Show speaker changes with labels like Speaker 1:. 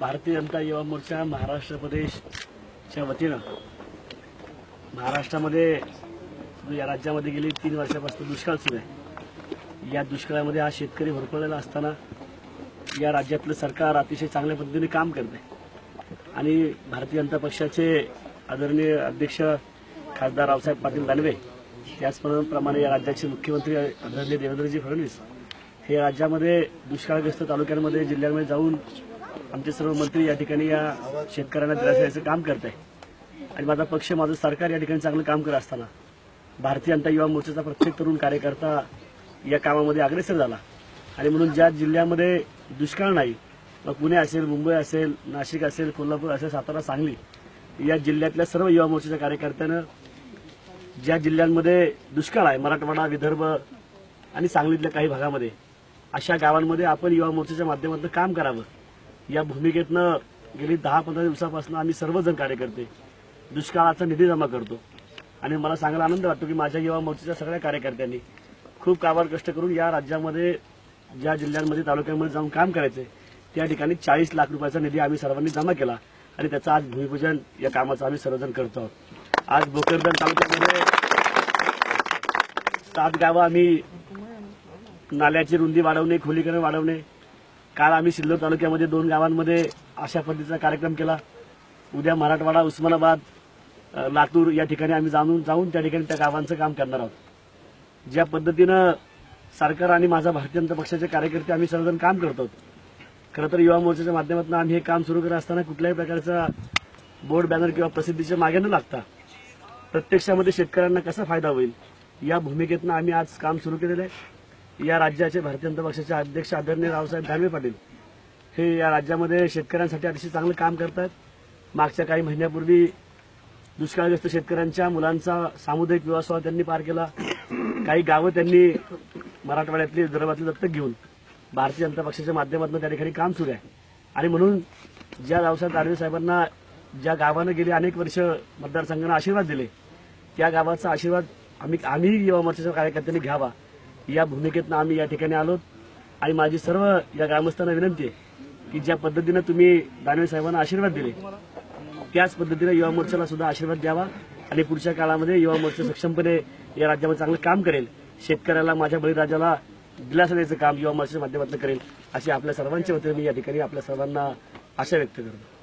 Speaker 1: भारतीय जनता युवा मोर्चा महाराष्ट्र प्रदेशच्या वतीनं महाराष्ट्रामध्ये या राज्यामध्ये गेली तीन वर्षापासून दुष्काळ सुरू आहे. या दुष्काळामध्ये हा शेतकरी होरपळलेला असताना या राज्यातलं सरकार अतिशय चांगल्या पद्धतीने काम करते आणि भारतीय जनता पक्षाचे आदरणीय अध्यक्ष खासदार रावसाहेब पाटील दानवे त्याचप्रमाणे या राज्याचे मुख्यमंत्री आदरणीय देवेंद्रजी फडणवीस हे राज्यामध्ये दुष्काळग्रस्त तालुक्यांमध्ये जिल्ह्यांमध्ये जाऊन आमचे सर्व मंत्री या ठिकाणी या शेतकऱ्यांना दिलासा द्यायचं काम करत आहे. आणि माझा पक्ष माझं सरकार या ठिकाणी चांगलं काम करत असताना भारतीय जनता युवा मोर्चाचा प्रत्येक तरुण कार्यकर्ता या कामामध्ये अग्रेसर झाला. आणि म्हणून ज्या जिल्ह्यामध्ये दुष्काळ नाही मग पुणे असेल मुंबई असेल नाशिक असेल कोल्हापूर असेल सातारा सांगली या जिल्ह्यातल्या सर्व युवा मोर्चाच्या कार्यकर्त्यानं ज्या जिल्ह्यांमध्ये दुष्काळ आहे मराठवाडा विदर्भ आणि सांगलीतल्या काही भागामध्ये अशा गावांमध्ये आपण युवा मोर्चाच्या माध्यमातून काम करावं. या भूमिकेतनं गेली दहा पंधरा दिवसापासून आम्ही सर्वजण कार्यकर्ते दुष्काळाचा निधी जमा करतो. आणि मला सांगायला आनंद वाटतो की माझ्या युवा मोर्चाच्या सगळ्या कार्यकर्त्यांनी खूप काबाड कष्ट करून या राज्यामध्ये ज्या जिल्ह्यांमध्ये तालुक्यांमध्ये जाऊन काम करायचे त्या ठिकाणी चाळीस लाख रुपयाचा निधी आम्ही सर्वांनी जमा केला आणि त्याचं आज भूमिपूजन या कामाचं आम्ही सर्वजण करतो आहोत. आज भोकरदन तालुक्यामध्ये सात गावं आम्ही नाल्याची रुंदी वाढवणे खोलीकरण वाढवणे काल आम्ही सिल्लोड तालुक्यामध्ये दोन गावांमध्ये अशा पद्धतीचा कार्यक्रम केला. उद्या मराठवाडा उस्मानाबाद लातूर या ठिकाणी आम्ही जाणून जाऊन त्या ठिकाणी त्या गावांचं काम करणार आहोत. ज्या पद्धतीनं सरकार आणि माझा भारतीय जनता पक्षाचे कार्यकर्ते आम्ही सर्वजण काम करतो खरं तर युवा मोर्चाच्या माध्यमातून आम्ही हे काम सुरू करत असताना कुठल्याही प्रकारचा बोर्ड बॅनर किंवा प्रसिद्धीच्या मागे न लागता प्रत्यक्षामध्ये शेतकऱ्यांना कसा फायदा होईल या भूमिकेतनं आम्ही आज काम सुरू केलेलं आहे. या राज्याचे भारतीय जनता पक्षाचे अध्यक्ष आदरणीय रावसाहेब दानवे पाटील हे या राज्यामध्ये शेतकऱ्यांसाठी अतिशय चांगलं काम करतात. मागच्या काही महिन्यापूर्वी दुष्काळग्रस्त शेतकऱ्यांच्या मुलांचा सामुदायिक विवाह सोहळा त्यांनी पार केला. काही गावं त्यांनी मराठवाड्यातली विदर्भातली दत्तक घेऊन भारतीय जनता पक्षाच्या माध्यमातून त्या ठिकाणी काम सुरू आहे. आणि म्हणून ज्या रावसाहेब दानवे साहेबांना ज्या गावानं गेली अनेक वर्ष मतदारसंघांना आशीर्वाद दिले त्या गावाचा आशीर्वाद आम्ही आम्ही युवा मोर्चाच्या कार्यकर्त्यांनी घ्यावा. या भूमिकेतनं आम्ही या ठिकाणी आलो. आणि माझी सर्व या ग्रामस्थांना विनंती आहे की ज्या पद्धतीनं तुम्ही दानवे साहेबांना आशीर्वाद दिले त्याच पद्धतीने युवा मोर्चाला सुद्धा आशीर्वाद द्यावा आणि पुढच्या काळामध्ये युवा मोर्चा सक्षमपणे या राज्यामध्ये चांगलं काम करेल. शेतकऱ्याला माझ्या बळीराजाला दिलासा द्यायचं काम युवा मोर्चाच्या माध्यमातून करेल अशी आपल्या सर्वांच्या वतीने मी या ठिकाणी आपल्या सर्वांना आशा व्यक्त करतो.